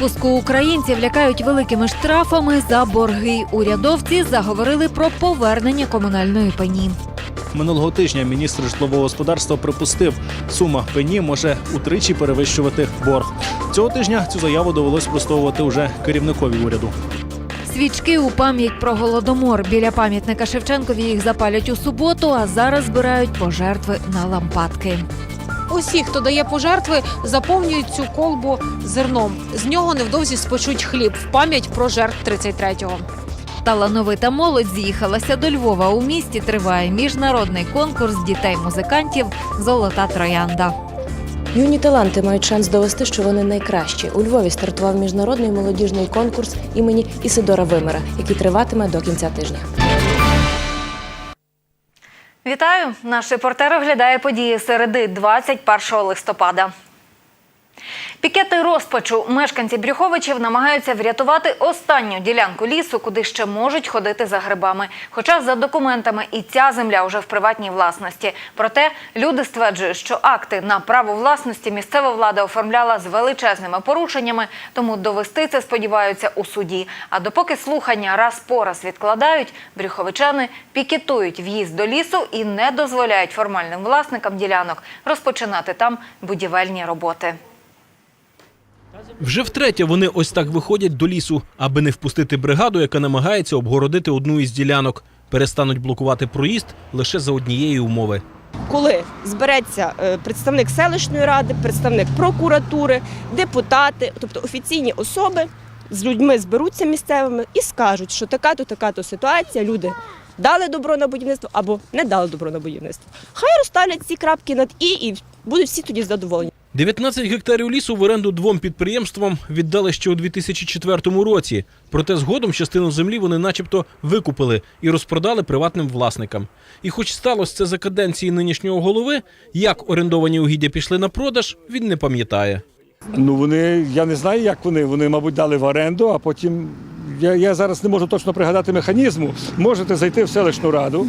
Сьогодні у випуску українців лякають великими штрафами за борги. Урядовці заговорили про повернення комунальної пені. Минулого тижня міністр житлового господарства припустив, сума пені може утричі перевищувати борг. Цього тижня цю заяву довелось спростовувати уже керівникові уряду. Свічки у пам'ять про голодомор. Біля пам'ятника Шевченкові їх запалять у суботу, а зараз збирають пожертви на лампадки. Усі, хто дає пожертви, заповнюють цю колбу зерном. З нього невдовзі спечуть хліб в пам'ять про жертв 33-го. Талановита молодь з'їхалася до Львова. У місті триває міжнародний конкурс дітей-музикантів Золота троянда. Юні таланти мають шанс довести, що вони найкращі. У Львові стартував міжнародний молодіжний конкурс імені Ісидора Вимера, який триватиме до кінця тижня. Вітаю! Наш репортер оглядає події середи 21 листопада. Пікети розпачу мешканці Брюховичів намагаються врятувати останню ділянку лісу, куди ще можуть ходити за грибами. Хоча за документами і ця земля вже в приватній власності. Проте люди стверджують, що акти на право власності місцева влада оформляла з величезними порушеннями, тому довести це сподіваються у суді. А допоки слухання раз по раз відкладають, брюховичани пікетують в'їзд до лісу і не дозволяють формальним власникам ділянок розпочинати там будівельні роботи. Вже втретє вони ось так виходять до лісу, аби не впустити бригаду, яка намагається обгородити одну із ділянок. Перестануть блокувати проїзд лише за однієї умови. коли збереться е, представник селищної ради, представник прокуратури, депутати, тобто офіційні особи з людьми зберуться місцевими і скажуть, що така-то, така-то ситуація, люди дали добро на будівництво або не дали добро на будівництво. Хай розставлять ці крапки над і, і будуть всі тоді задоволені. 19 гектарів лісу в оренду двом підприємствам віддали ще у 2004 році. Проте згодом частину землі вони начебто викупили і розпродали приватним власникам. І хоч сталося це за каденції нинішнього голови, як орендовані угіддя пішли на продаж, він не пам'ятає. Ну вони, я не знаю, як вони. Вони, мабуть, дали в оренду, а потім. Я, я зараз не можу точно пригадати механізму. Можете зайти в селищну раду.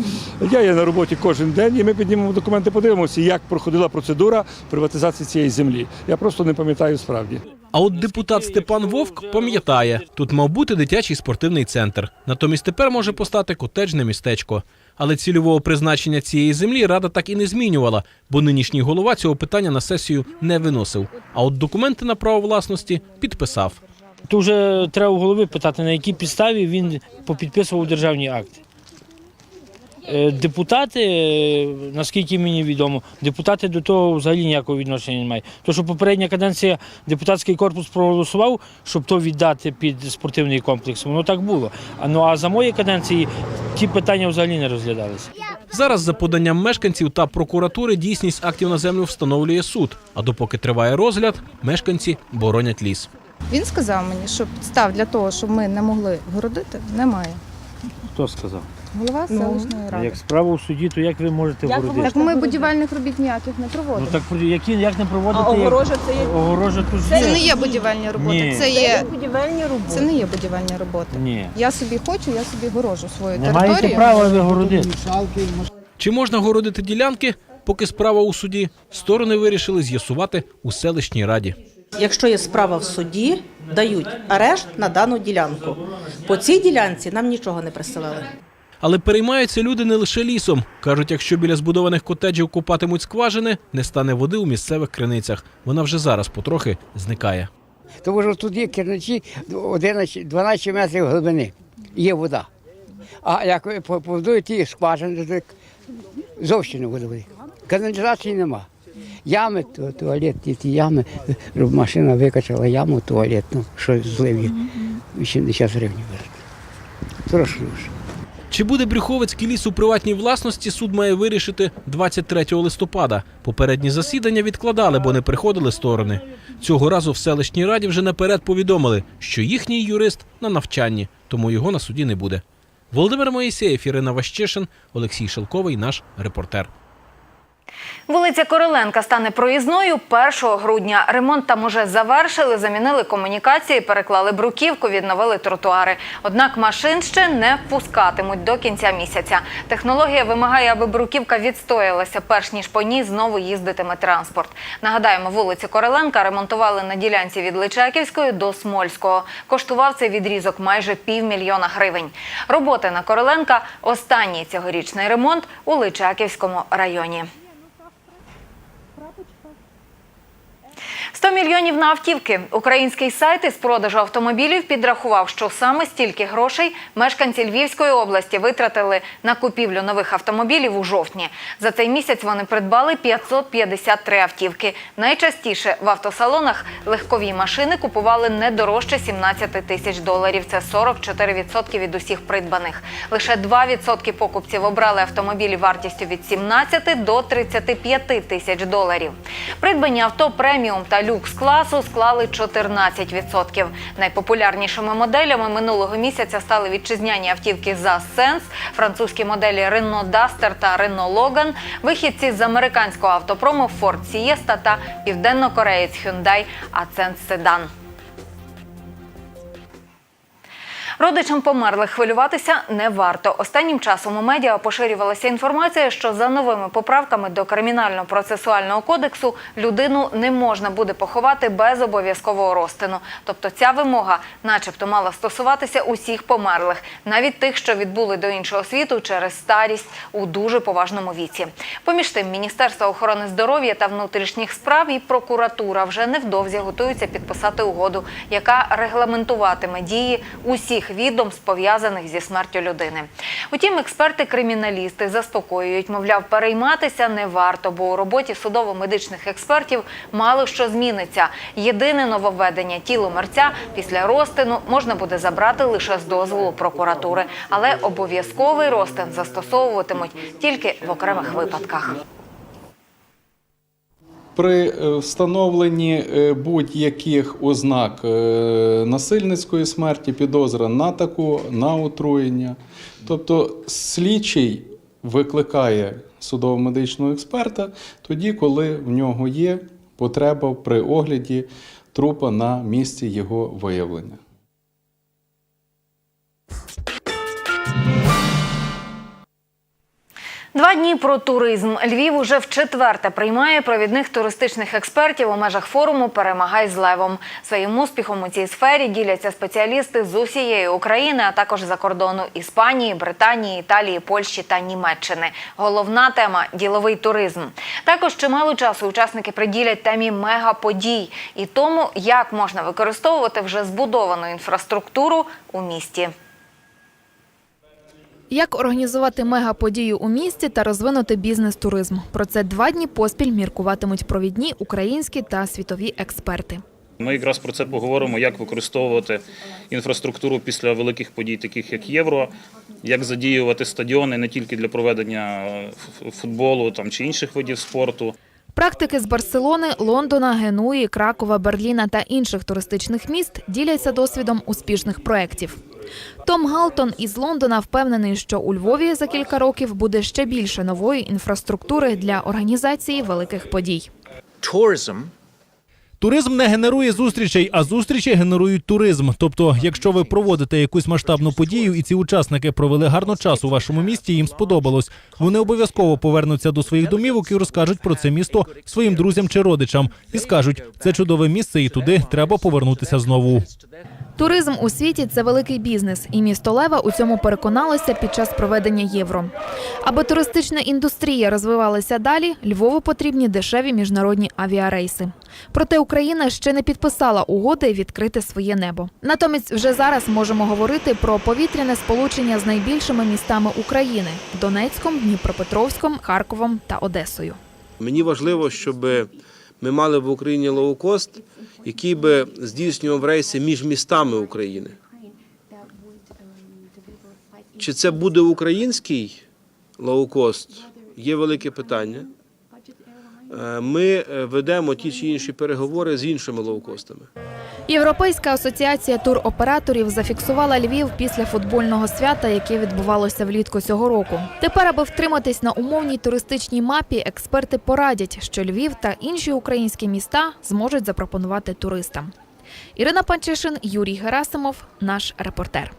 Я є на роботі кожен день, і ми піднімемо документи, подивимося, як проходила процедура приватизації цієї землі. Я просто не пам'ятаю справді. А от депутат Степан Вовк пам'ятає, тут мав бути дитячий спортивний центр. Натомість тепер може постати котеджне містечко. Але цільового призначення цієї землі рада так і не змінювала, бо нинішній голова цього питання на сесію не виносив. А от документи на право власності підписав. То вже треба у голови питати, на якій підставі він попідписував державні акти. Е, Депутати, е, наскільки мені відомо, депутати до того взагалі ніякого відношення не мають. То, що попередня каденція депутатський корпус проголосував, щоб то віддати під спортивний комплекс, воно так було. А ну а за моєї каденції ті питання взагалі не розглядалися. Зараз за поданням мешканців та прокуратури дійсність актів на землю встановлює суд. А допоки триває розгляд, мешканці боронять ліс. Він сказав мені, що підстав для того, щоб ми не могли городити, немає. Хто сказав? Голова Ну, селищної А ради. як справа у суді, то як ви можете Як городити? Так ми будівельних робіт ніяких не Ну проводимо. так які як не проводити? А огорожа це є Огорожа тут Це є. не є будівельні роботи, Ні. це є будівельні роботи. це не є будівельні роботи. Ні. Я собі хочу, я собі горожу свою Не маєте територію. права ви городити. Чи можна городити ділянки? Поки справа у суді, сторони вирішили з'ясувати у селищній раді. Якщо є справа в суді, дають арешт на дану ділянку. По цій ділянці нам нічого не присилали. Але переймаються люди не лише лісом. Кажуть, якщо біля збудованих котеджів копатимуть скважини, не стане води у місцевих криницях. Вона вже зараз потрохи зникає. Тому що тут є керничі 11, 12 метрів глибини, є вода. А як побудують ті скважини, то зовсім не буде води. Каналізації нема. Ями, ту- туалет, ті, ті ями, щоб машина викачала яму туалетну, що злив її 80 гривень. Трошки вже. Чи буде Брюховицький ліс у приватній власності, суд має вирішити 23 листопада. Попередні засідання відкладали, бо не приходили сторони. Цього разу в селищній раді вже наперед повідомили, що їхній юрист на навчанні, тому його на суді не буде. Володимир Моїсеєв, Ірина Ващишин, Олексій Шелковий, наш репортер. Вулиця Короленка стане проїзною 1 грудня. Ремонт там уже завершили, замінили комунікації, переклали бруківку, відновили тротуари. Однак машин ще не впускатимуть до кінця місяця. Технологія вимагає, аби бруківка відстоялася, перш ніж по ній знову їздитиме транспорт. Нагадаємо, вулицю Короленка ремонтували на ділянці від Личаківської до Смольського. Коштував цей відрізок майже півмільйона гривень. Роботи на Короленка – останній цьогорічний ремонт у Личаківському районі. 100 мільйонів на автівки. Український сайт із продажу автомобілів підрахував, що саме стільки грошей мешканці Львівської області витратили на купівлю нових автомобілів у жовтні. За цей місяць вони придбали 553 автівки. Найчастіше в автосалонах легкові машини купували не дорожче 17 тисяч доларів. Це 44% від усіх придбаних. Лише 2% покупців обрали автомобілі вартістю від 17 до 35 тисяч доларів. Придбані авто преміум та люкс класу склали 14%. Найпопулярнішими моделями минулого місяця стали вітчизняні автівки за Сенс, французькі моделі Renault Duster та Renault Logan, вихідці з американського автопрому Ford Сієста та південнокореєць Hyundai Accent Sedan. Родичам померлих хвилюватися не варто. Останнім часом у медіа поширювалася інформація, що за новими поправками до кримінально-процесуального кодексу людину не можна буде поховати без обов'язкового розтину. Тобто ця вимога, начебто, мала стосуватися усіх померлих, навіть тих, що відбули до іншого світу через старість у дуже поважному віці. Поміж тим, Міністерство охорони здоров'я та внутрішніх справ і прокуратура вже невдовзі готуються підписати угоду, яка регламентуватиме дії усіх відомств, пов'язаних зі смертю людини. Утім, експерти-криміналісти заспокоюють, мовляв, перейматися не варто, бо у роботі судово-медичних експертів мало що зміниться. Єдине нововведення тіло мерця після розтину можна буде забрати лише з дозволу прокуратури, але обов'язковий розтин застосовуватимуть тільки в окремих випадках. При е, встановленні е, будь-яких ознак е, насильницької смерті, підозра на таку, на отруєння. Тобто слідчий викликає судово-медичного експерта тоді, коли в нього є потреба при огляді трупа на місці його виявлення. Два дні про туризм. Львів уже вчетверте приймає провідних туристичних експертів у межах форуму Перемагай з левом. Своїм успіхом у цій сфері діляться спеціалісти з усієї України, а також за кордону Іспанії, Британії, Італії, Польщі та Німеччини. Головна тема діловий туризм. Також чимало часу учасники приділять темі мегаподій і тому, як можна використовувати вже збудовану інфраструктуру у місті. Як організувати мегаподію у місті та розвинути бізнес-туризм? Про це два дні поспіль міркуватимуть провідні українські та світові експерти. Ми якраз про це поговоримо, як використовувати інфраструктуру після великих подій, таких як євро, як задіювати стадіони не тільки для проведення футболу там чи інших видів спорту. Практики з Барселони, Лондона, Генуї, Кракова, Берліна та інших туристичних міст діляться досвідом успішних проєктів. Том Галтон із Лондона впевнений, що у Львові за кілька років буде ще більше нової інфраструктури для організації великих подій. Туризм не генерує зустрічей, а зустрічі генерують туризм. Тобто, якщо ви проводите якусь масштабну подію, і ці учасники провели гарно час у вашому місті, їм сподобалось. Вони обов'язково повернуться до своїх домівок і розкажуть про це місто своїм друзям чи родичам. І скажуть, це чудове місце, і туди треба повернутися знову. Туризм у світі це великий бізнес, і місто Лева у цьому переконалося під час проведення євро. Аби туристична індустрія розвивалася далі, Львову потрібні дешеві міжнародні авіарейси. Проте Україна ще не підписала угоди відкрити своє небо. Натомість, вже зараз можемо говорити про повітряне сполучення з найбільшими містами України Донецьком, Дніпропетровськом, Харковом та Одесою. Мені важливо, щоб ми мали в Україні лоукост, який би здійснював рейси між містами України. Чи це буде український лоукост? Є велике питання. е, ми е, ведемо ті чи інші переговори з іншими лоукостами. Європейська асоціація туроператорів зафіксувала Львів після футбольного свята, яке відбувалося влітку цього року. Тепер, аби втриматись на умовній туристичній мапі, експерти порадять, що Львів та інші українські міста зможуть запропонувати туристам. Ірина Панчишин, Юрій Герасимов, наш репортер.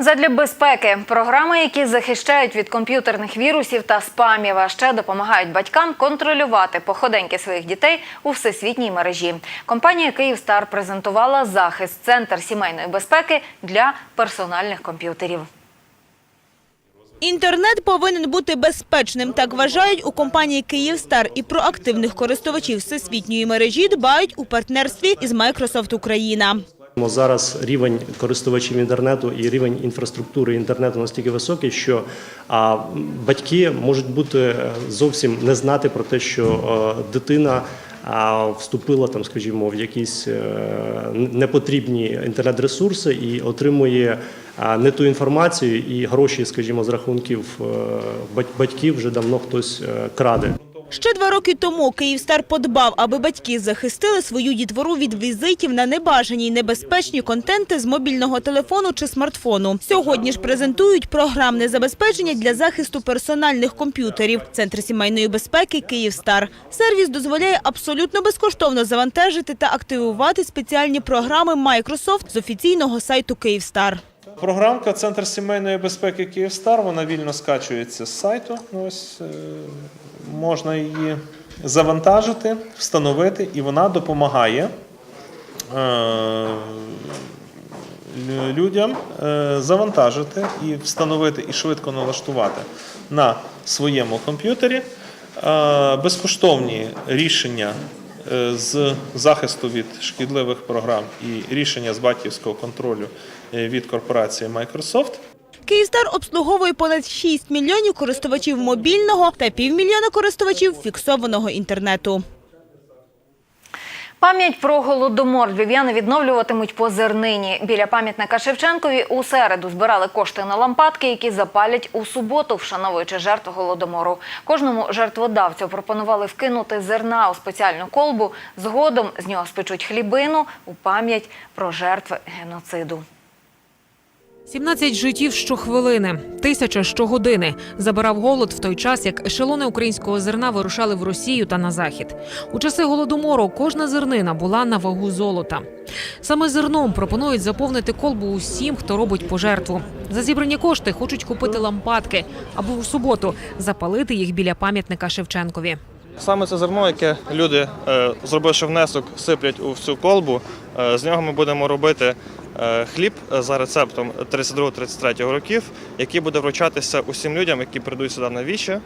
Задля безпеки програми, які захищають від комп'ютерних вірусів та спамів, а ще допомагають батькам контролювати походеньки своїх дітей у всесвітній мережі. Компанія Київстар презентувала захист центр сімейної безпеки для персональних комп'ютерів. Інтернет повинен бути безпечним, так вважають у компанії «Київстар» і про активних користувачів всесвітньої мережі дбають у партнерстві із Microsoft Україна. Зараз рівень користувачів інтернету і рівень інфраструктури інтернету настільки високий, що батьки можуть бути е, зовсім не знати про те, що е, дитина вступила там, скажімо, в якісь е, непотрібні інтернет-ресурси і отримує не ту інформацію, і гроші, скажімо, з рахунків батьків вже давно хтось краде. Ще два роки тому «Київстар» подбав, аби батьки захистили свою дітвору від візитів на небажані й небезпечні контенти з мобільного телефону чи смартфону. Сьогодні ж презентують програмне забезпечення для захисту персональних комп'ютерів. Центр сімейної безпеки «Київстар». Сервіс дозволяє абсолютно безкоштовно завантажити та активувати спеціальні програми Microsoft з офіційного сайту «Київстар». Програмка Центр сімейної безпеки Київстар, вона вільно скачується з сайту. Ось е, можна її завантажити, встановити, і вона допомагає е, людям е, завантажити і встановити і швидко налаштувати на своєму комп'ютері безкоштовні рішення з захисту від шкідливих програм і рішення з батьківського контролю е, від корпорації Microsoft. «Київстар» обслуговує понад 6 мільйонів користувачів мобільного та півмільйона користувачів фіксованого інтернету. Пам'ять про голодомор львів'яни відновлюватимуть по зернині. Біля пам'ятника Шевченкові у середу збирали кошти на лампадки, які запалять у суботу, вшановуючи жертв голодомору. Кожному жертводавцю пропонували вкинути зерна у спеціальну колбу. Згодом з нього спечуть хлібину у пам'ять про жертви геноциду. 17 життів щохвилини, тисяча щогодини забирав голод в той час, як ешелони українського зерна вирушали в Росію та на захід. У часи голодомору кожна зернина була на вагу золота. Саме зерном пропонують заповнити колбу усім, хто робить пожертву. За зібрані кошти хочуть купити лампадки або в суботу запалити їх біля пам'ятника Шевченкові. Саме це зерно, яке люди, е, зробивши внесок, сиплять у цю колбу. е, З нього ми будемо робити е, хліб за рецептом 32-33 років, який буде вручатися усім людям, які прийдуть сюди на віче,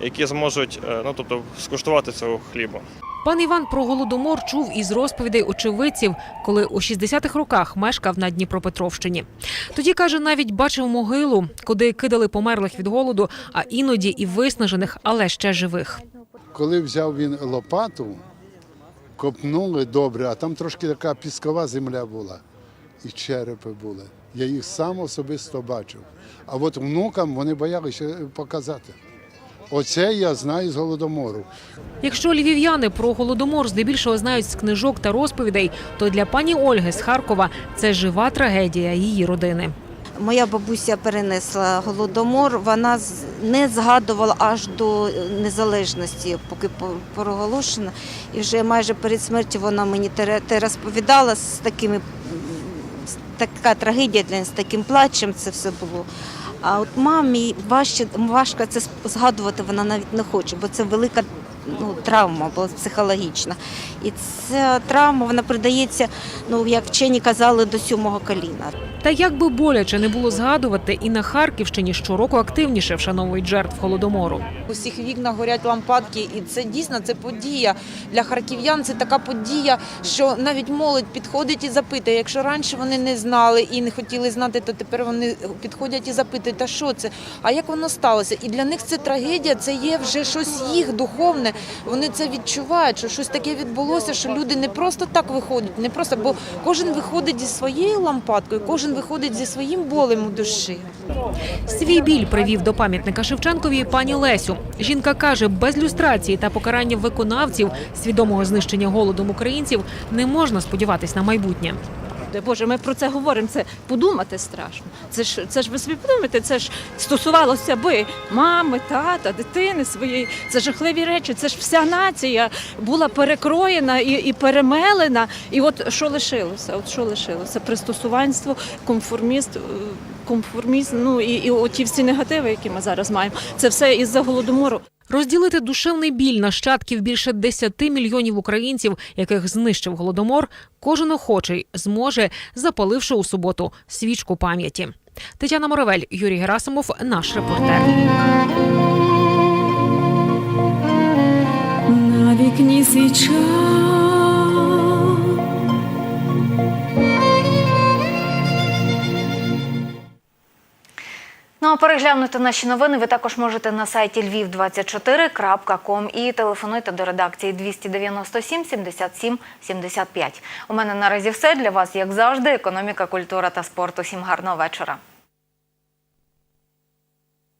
які зможуть ну, тобто, скуштувати цього хлібу. Пан Іван про голодомор чув із розповідей очевидців, коли у 60-х роках мешкав на Дніпропетровщині. Тоді каже, навіть бачив могилу, куди кидали померлих від голоду, а іноді і виснажених, але ще живих. Коли взяв він лопату, копнули добре, а там трошки така піскова земля була, і черепи були. Я їх сам особисто бачив. А от внукам вони боялися показати. Оце я знаю з голодомору. Якщо львів'яни про голодомор здебільшого знають з книжок та розповідей, то для пані Ольги з Харкова це жива трагедія її родини. Моя бабуся перенесла голодомор, вона не згадувала аж до незалежності, поки проголошена. І вже майже перед смертю вона мені те розповідала з такими така трагедія для нас, з таким плачем це все було. А от мамі важче, важко це згадувати, вона навіть не хоче, бо це велика ну, травма була психологічна. І ця травма вона придається, ну як вчені казали, до сьомого коліна. Та як би боляче не було згадувати, і на Харківщині щороку активніше вшановують жертв голодомору. У всіх вікнах горять лампадки, і це дійсно це подія для харків'ян. Це така подія, що навіть молодь підходить і запитує. Якщо раніше вони не знали і не хотіли знати, то тепер вони підходять і запитують, та що це? А як воно сталося? І для них це трагедія, це є вже щось їх духовне, вони це відчувають, що щось таке відбулося, що люди не просто так виходять, не просто, бо кожен виходить зі своєю лампадкою, кожен виходить зі своїм болем у душі. Свій біль привів до пам'ятника Шевченкові пані Лесю. Жінка каже, без люстрації та покарання виконавців свідомого знищення голодом українців не можна сподіватись на майбутнє. Боже, ми про це говоримо. Це подумати страшно. Це ж це ж ви собі подумайте, це ж стосувалося би мами, тата, дитини своєї. Це жахливі речі. Це ж вся нація була перекроєна і, і перемелена. І от що лишилося? От що лишилося? Пристосуванство, конформіст. е, Конформізм, ну і, і оті всі негативи, які ми зараз маємо, це все із-за голодомору. Розділити душевний біль нащадків більше 10 мільйонів українців, яких знищив голодомор, кожен охочий зможе, запаливши у суботу свічку пам'яті. Тетяна Моравель, Юрій Герасимов, наш репортер. На вікні свіча. Ну а переглянути наші новини ви також можете на сайті lviv24.com і телефонуйте до редакції 297 77 75. У мене наразі все для вас, як завжди. Економіка, культура та спорт. Усім гарного вечора.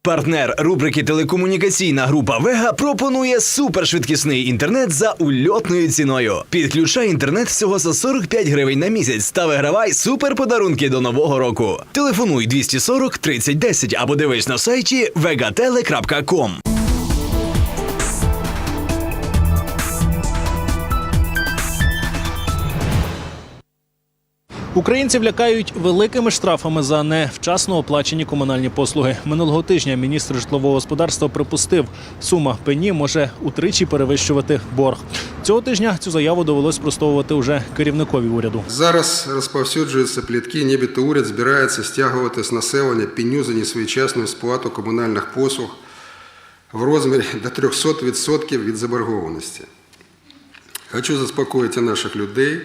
Партнер рубрики Телекомунікаційна група Вега пропонує супершвидкісний інтернет за ульотною ціною. Підключай інтернет всього за 45 гривень на місяць та вигравай суперподарунки до нового року. Телефонуй 240 30 10 або дивись на сайті vegatele.com. Українців лякають великими штрафами за невчасно оплачені комунальні послуги. Минулого тижня міністр житлового господарства припустив, сума пені може утричі перевищувати борг. Цього тижня цю заяву довелось спростовувати уже керівникові уряду. Зараз розповсюджуються плітки, нібито уряд збирається стягувати з населення пеню за несвоєчасну сплату комунальних послуг в розмірі до 300% від заборгованості. Хочу заспокоїти наших людей.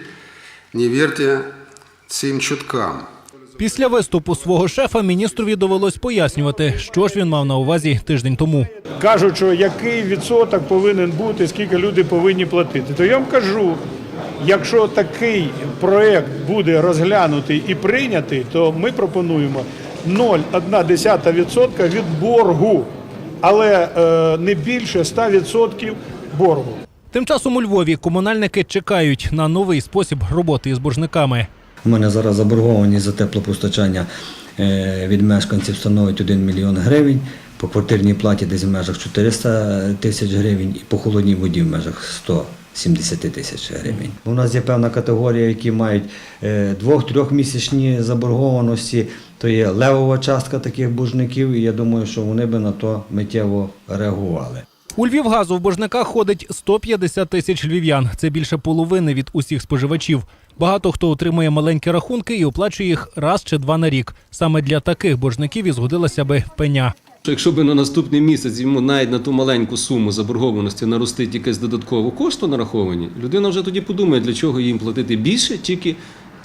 Не вірте цим чуткам. Після виступу свого шефа міністрові довелось пояснювати, що ж він мав на увазі тиждень тому. Кажуть, що який відсоток повинен бути, скільки люди повинні платити. То я вам кажу, якщо такий проект буде розглянутий і прийнятий, то ми пропонуємо 0,1% від боргу, але е, не більше 100% боргу. Тим часом у Львові комунальники чекають на новий спосіб роботи із боржниками. У мене зараз заборгованість за теплопостачання е, від мешканців становить 1 мільйон гривень, по квартирній платі десь в межах 400 тисяч гривень і по холодній воді в межах 170 тисяч гривень. У нас є певна категорія, які мають е, двох-трьохмісячні заборгованості, то є левова частка таких боржників, і я думаю, що вони би на то миттєво реагували. У Львівгазу в боржниках ходить 150 тисяч львів'ян. Це більше половини від усіх споживачів. Багато хто отримує маленькі рахунки і оплачує їх раз чи два на рік. Саме для таких боржників і згодилася би пеня. Якщо би на наступний місяць йому навіть на ту маленьку суму заборгованості наростить якесь додаткове кошту нараховані, людина вже тоді подумає, для чого їм платити більше, тільки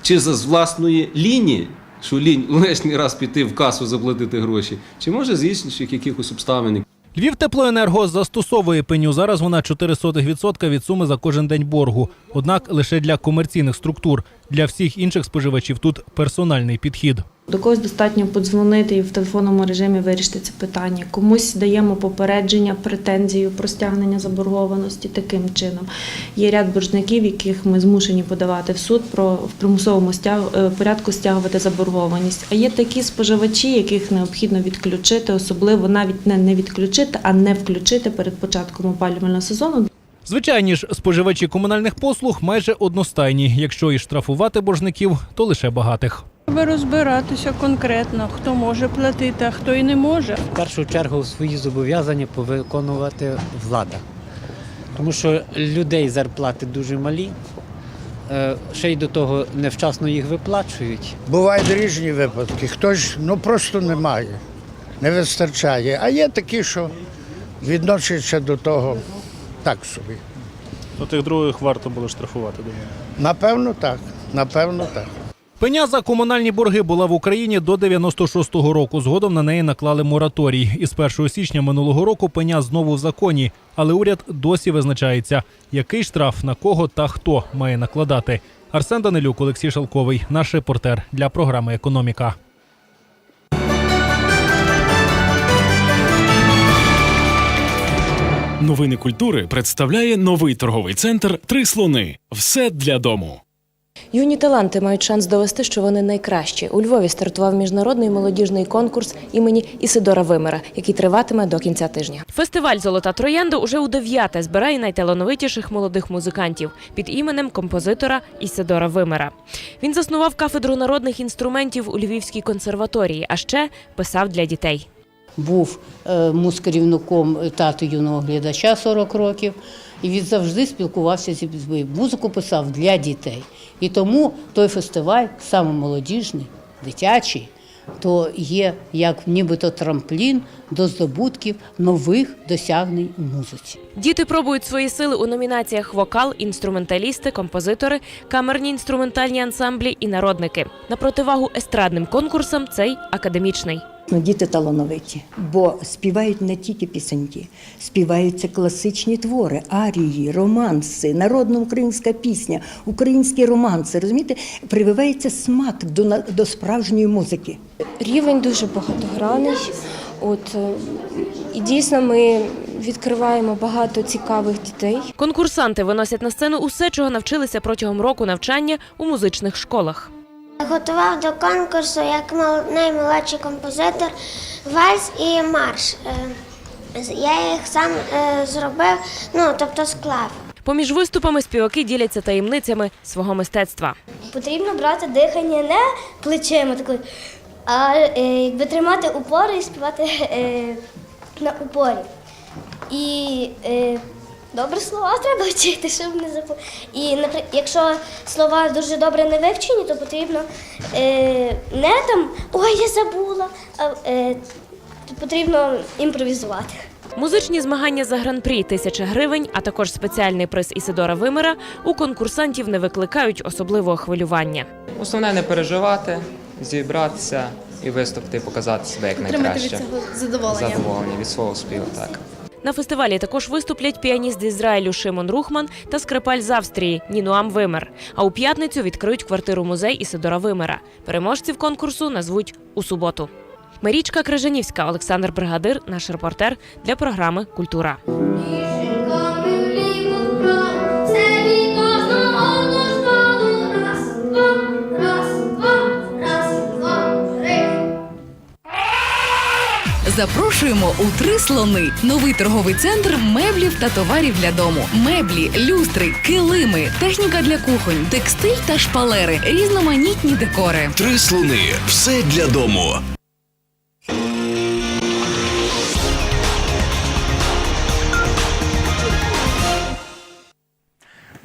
чи за власної лінії, що лінь лишній раз піти в касу заплатити гроші, чи може з інших якихось обставин. Львів теплоенерго застосовує пеню. Зараз вона 0,04% від суми за кожен день боргу. Однак лише для комерційних структур. Для всіх інших споживачів тут персональний підхід. До когось достатньо подзвонити і в телефонному режимі вирішити це питання. Комусь даємо попередження, претензію про стягнення заборгованості таким чином. Є ряд боржників, яких ми змушені подавати в суд про в примусовому стяг, е, порядку стягувати заборгованість. А є такі споживачі, яких необхідно відключити, особливо навіть не, не відключити, а не включити перед початком опалювального сезону. Звичайні ж, споживачі комунальних послуг майже одностайні. Якщо і штрафувати боржників, то лише багатих. Треба розбиратися конкретно, хто може платити, а хто і не може. В першу чергу свої зобов'язання повиконувати влада. Тому що людей зарплати дуже малі, е, ще й до того невчасно їх виплачують. Бувають різні випадки. Хтось ну просто немає, не вистачає. А є такі, що відносяться до того так собі. То тих других варто було штрафувати, думаю. Напевно, так. Напевно, так. Пеня за комунальні борги була в Україні до 96-го року. Згодом на неї наклали мораторій. Із 1 січня минулого року пеня знову в законі, але уряд досі визначається, який штраф на кого та хто має накладати. Арсен Данилюк, Олексій Шалковий, наш репортер для програми Економіка. Новини культури представляє новий торговий центр Три слони. Все для дому. Юні таланти мають шанс довести, що вони найкращі. У Львові стартував міжнародний молодіжний конкурс імені Ісидора Вимера, який триватиме до кінця тижня. Фестиваль Золота троянда уже у дев'яте збирає найталановитіших молодих музикантів під іменем композитора Ісидора Вимера. Він заснував кафедру народних інструментів у Львівській консерваторії, а ще писав для дітей. був е, музкерівником тату юного глядача 40 років, і він завжди спілкувався зі дітьми. Музику писав для дітей. І тому той фестиваль, саме молодіжний, дитячий, то є як нібито трамплін до здобутків нових досягнень у музиці. Діти пробують свої сили у номінаціях вокал, інструменталісти, композитори, камерні інструментальні ансамблі і народники. На противагу естрадним конкурсам цей академічний. Ну, Діти талановиті, бо співають не тільки пісеньки, співаються класичні твори, арії, романси, народна українська пісня, українські романси. Розумієте, прививається смак до, на- до справжньої музики. Рівень дуже багатогранний. От е, і дійсно ми відкриваємо багато цікавих дітей. Конкурсанти виносять на сцену усе, чого навчилися протягом року навчання у музичних школах. Готував до конкурсу як наймолодший композитор вальс і марш. Е, Я їх сам е, зробив, ну тобто склав. Поміж виступами співаки діляться таємницями свого мистецтва. Потрібно брати дихання не плечима, такою, а е, якби тримати упор і співати на упорі. І добре слова треба вчити, щоб не забути. І якщо слова дуже добре не вивчені, то потрібно е, не там ой, я забула, а е, потрібно імпровізувати. Музичні змагання за гран-прі тисяча гривень, а також спеціальний приз Ісидора Вимера у конкурсантів не викликають особливого хвилювання. Основне не переживати, зібратися і виступити, показати себе як найкраще. задоволення. Задоволення від свого співу, так. На фестивалі також виступлять піаніст з Ізраїлю Шимон Рухман та скрипаль з Австрії Нінуам Вимер. А у п'ятницю відкриють квартиру музей Ісидора Вимера. Переможців конкурсу назвуть у суботу. Марічка Крижанівська, Олександр Бригадир, наш репортер для програми Культура. Запрошуємо у три слони. Новий торговий центр меблів та товарів для дому. Меблі, люстри, килими, техніка для кухонь, текстиль та шпалери, різноманітні декори. Три слони. Все для дому.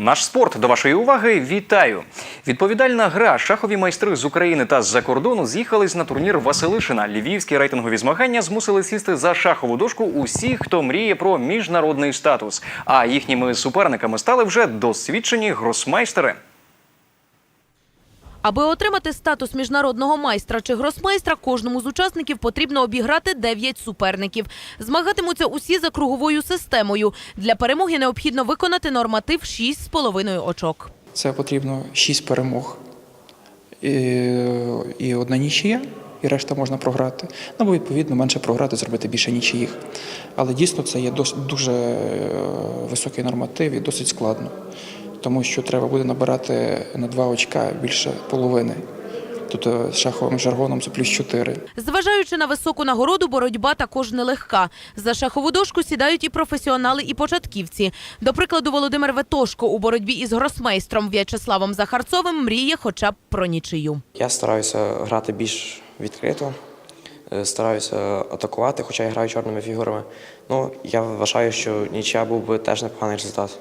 Наш спорт до вашої уваги. Вітаю! Відповідальна гра. Шахові майстри з України та з-за кордону з'їхались на турнір Василишина. Львівські рейтингові змагання змусили сісти за шахову дошку усіх, хто мріє про міжнародний статус. А їхніми суперниками стали вже досвідчені гросмайстери. Аби отримати статус міжнародного майстра чи гросмайстра, кожному з учасників потрібно обіграти 9 суперників. Змагатимуться усі за круговою системою. Для перемоги необхідно виконати норматив 6,5 очок. Це потрібно 6 перемог і, і одна нічия, і решта можна програти. Ну, або відповідно менше програти, зробити більше нічиїх. Але дійсно це є дос, дуже е, високий норматив і досить складно, тому що треба буде набирати на 2 очка більше половини. Тобто з шаховим жаргоном це плюс 4. Зважаючи на високу нагороду, боротьба також нелегка. За шахову дошку сідають і професіонали, і початківці. До прикладу, Володимир Ветошко у боротьбі із гросмейстром В'ячеславом Захарцовим мріє хоча б про нічию. Я стараюся грати більш відкрито, е, стараюся атакувати, хоча я граю чорними фігурами. Ну, я вважаю, що нічия був би теж непоганий результат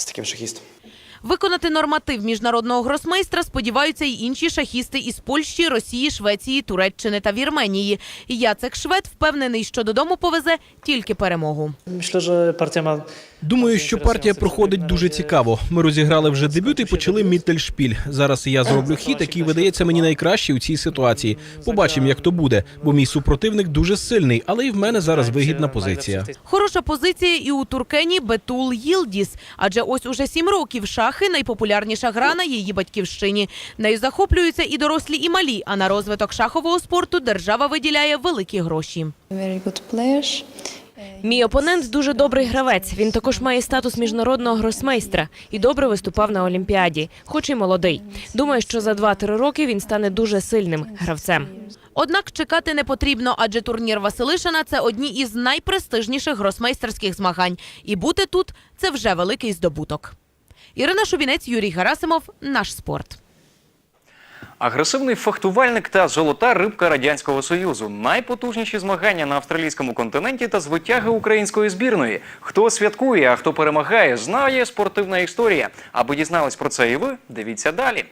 з таким шахістом. Виконати норматив міжнародного гросмейстра сподіваються й інші шахісти із Польщі, Росії, Швеції, Туреччини та Вірменії. Яцек Швед впевнений, що додому повезе тільки перемогу. Myślę, że partia ma Думаю, що партія проходить дуже цікаво. Ми розіграли вже дебют і почали міттельшпіль. Зараз я зроблю хід, який видається мені найкращий у цій ситуації. Побачимо, як то буде, бо мій супротивник дуже сильний, але і в мене зараз вигідна позиція. Хороша позиція і у туркені Бетул Їлдіс, адже ось уже сім років шахи найпопулярніша гра на її батьківщині. Нею захоплюються і дорослі, і малі. А на розвиток шахового спорту держава виділяє великі гроші. Мій опонент дуже добрий гравець. Він також має статус міжнародного гросмейстра і добре виступав на Олімпіаді, хоч і молодий. Думаю, що за 2-3 роки він стане дуже сильним гравцем. Однак чекати не потрібно, адже турнір Василишина це одні із найпрестижніших гросмейстерських змагань. І бути тут це вже великий здобуток. Ірина Шубінець, Юрій Герасимов, наш спорт. Агресивний фехтувальник та золота рибка радянського союзу. Найпотужніші змагання на австралійському континенті та звитяги української збірної. Хто святкує, а хто перемагає, знає спортивна історія. Аби дізнались про це і ви, дивіться далі.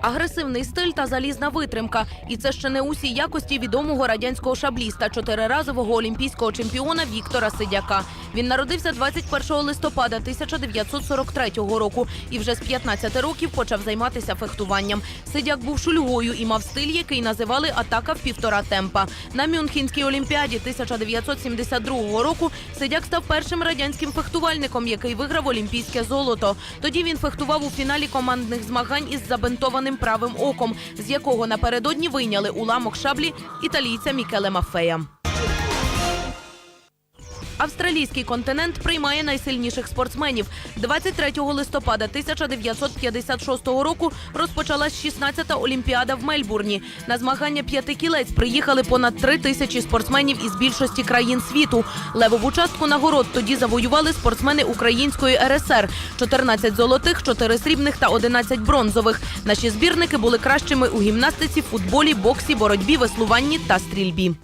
Агресивний стиль та залізна витримка. І це ще не усі якості відомого радянського шабліста, чотириразового олімпійського чемпіона Віктора Сидяка. Він народився 21 листопада 1943 року і вже з 15 років почав займатися фехтуванням. Сидяк був шульгою і мав стиль, який називали атака в півтора темпа. На Мюнхенській олімпіаді 1972 року Сидяк став першим радянським фехтувальником, який виграв олімпійське золото. Тоді він фехтував у фіналі командних змагань із забинтованим правим оком, з якого напередодні вийняли уламок шаблі італійця Мікеле Мафея. Австралійський континент приймає найсильніших спортсменів. 23 листопада 1956 року розпочалась 16-та олімпіада в Мельбурні. На змагання п'яти кілець приїхали понад три тисячі спортсменів із більшості країн світу. Левову частку нагород тоді завоювали спортсмени Української РСР: 14 золотих, 4 срібних та 11 бронзових. Наші збірники були кращими у гімнастиці, футболі, боксі, боротьбі, веслуванні та стрільбі.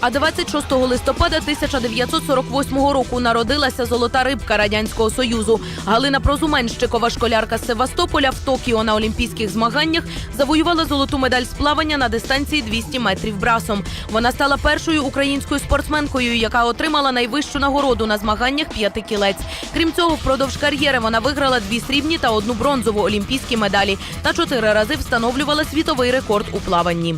А 26 листопада 1948 року народилася золота рибка радянського союзу. Галина Прозуменщикова, школярка з Севастополя, в Токіо на олімпійських змаганнях завоювала золоту медаль з плавання на дистанції 200 метрів брасом. Вона стала першою українською спортсменкою, яка отримала найвищу нагороду на змаганнях п'яти кілець. Крім цього, впродовж кар'єри вона виграла дві срібні та одну бронзову олімпійські медалі та чотири рази встановлювала світовий рекорд у плаванні.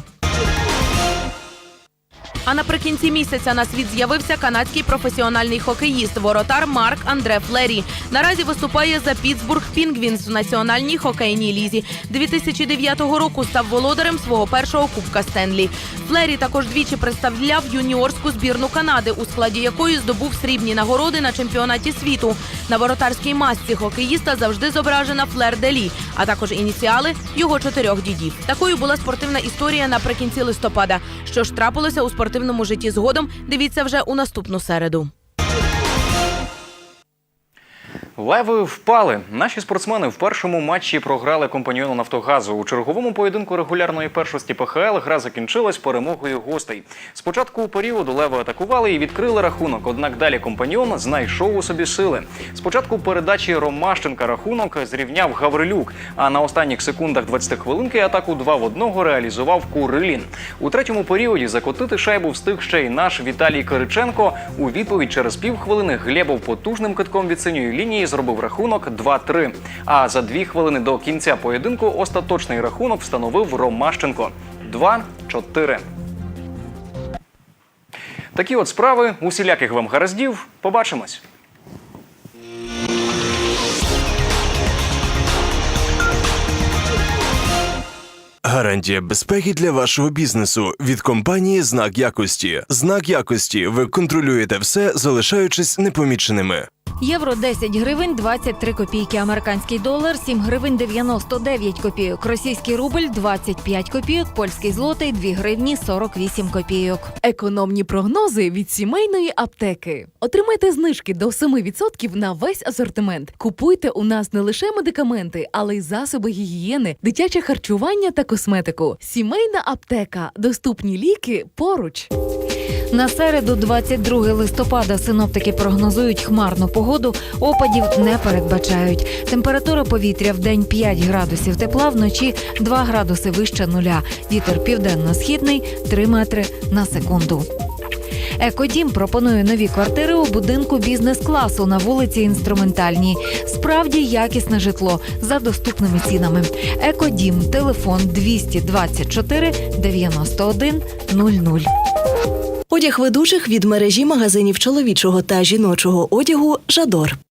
А наприкінці місяця на світ з'явився канадський професіональний хокеїст воротар Марк Андре Флері. Наразі виступає за Пітсбург Пінгвінс в національній хокейній лізі. 2009 року став володарем свого першого кубка Стенлі. Флері також двічі представляв юніорську збірну Канади, у складі якої здобув срібні нагороди на чемпіонаті світу. На воротарській масці хокеїста завжди зображена Флер Делі, а також ініціали його чотирьох дідів. Такою була спортивна історія наприкінці листопада. Що ж трапилося у спортивному житті згодом? Дивіться вже у наступну середу. Леви впали. Наші спортсмени в першому матчі програли компаньйону Нафтогазу. У черговому поєдинку регулярної першості ПХЛ гра закінчилась перемогою гостей. Спочатку періоду леви атакували і відкрили рахунок. Однак далі компаньйон знайшов у собі сили. Спочатку передачі Ромащенка рахунок зрівняв Гаврилюк. А на останніх секундах 20 хвилинки атаку 2 в 1 реалізував Курилін. У третьому періоді закотити шайбу встиг ще й наш Віталій Кириченко. У відповідь через півхвилини Глебов потужним китком від синьої лінії зробив рахунок 2-3. А за дві хвилини до кінця поєдинку остаточний рахунок встановив Ромащенко 2-4. Такі от справи. Усіляких вам гараздів. Побачимось. Гарантія безпеки для вашого бізнесу від компанії Знак якості. Знак якості. Ви контролюєте все, залишаючись непоміченими. Євро 10 гривень 23 копійки. Американський долар 7 гривень 99 копійок. Російський рубль 25 копійок. Польський злотий 2 гривні 48 копійок. Економні прогнози від сімейної аптеки. Отримайте знижки до 7% на весь асортимент. Купуйте у нас не лише медикаменти, але й засоби гігієни, дитяче харчування та косметику. Сімейна аптека. Доступні ліки поруч. На середу, 22 листопада, синоптики прогнозують хмарну погоду, опадів не передбачають. Температура повітря в день 5 градусів тепла, вночі 2 градуси вище нуля. Вітер південно-східний 3 метри на секунду. Екодім пропонує нові квартири у будинку бізнес-класу на вулиці Інструментальній. Справді якісне житло за доступними цінами. Екодім, телефон 224 91 00. Одяг ведучих від мережі магазинів чоловічого та жіночого одягу Жадор.